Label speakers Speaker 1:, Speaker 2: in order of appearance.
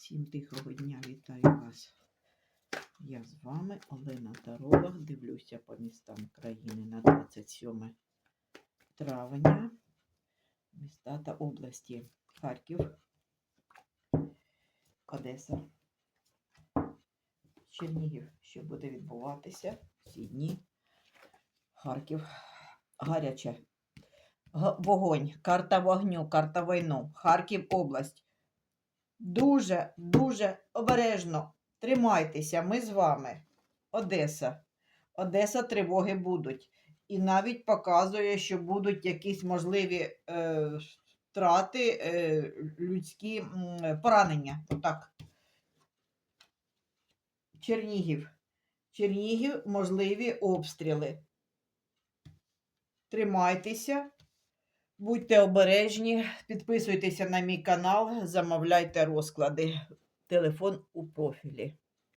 Speaker 1: Всім тихого дня вітаю вас. Я з вами Олена Таролог. Дивлюся по містам країни на 27 травня. Міста та області Харків, Одеса, Чернігів, що буде відбуватися ці дні. Харків. Гаряче. Вогонь, карта вогню, карта війну, Харків область. Дуже, дуже обережно. Тримайтеся, ми з вами. Одеса. Одеса тривоги будуть. І навіть показує, що будуть якісь можливі е, втрати, е, людські м, поранення. Отак. Чернігів. Чернігів можливі обстріли. Тримайтеся. Будьте обережні, підписуйтеся на мій канал, замовляйте розклади. Телефон у профілі.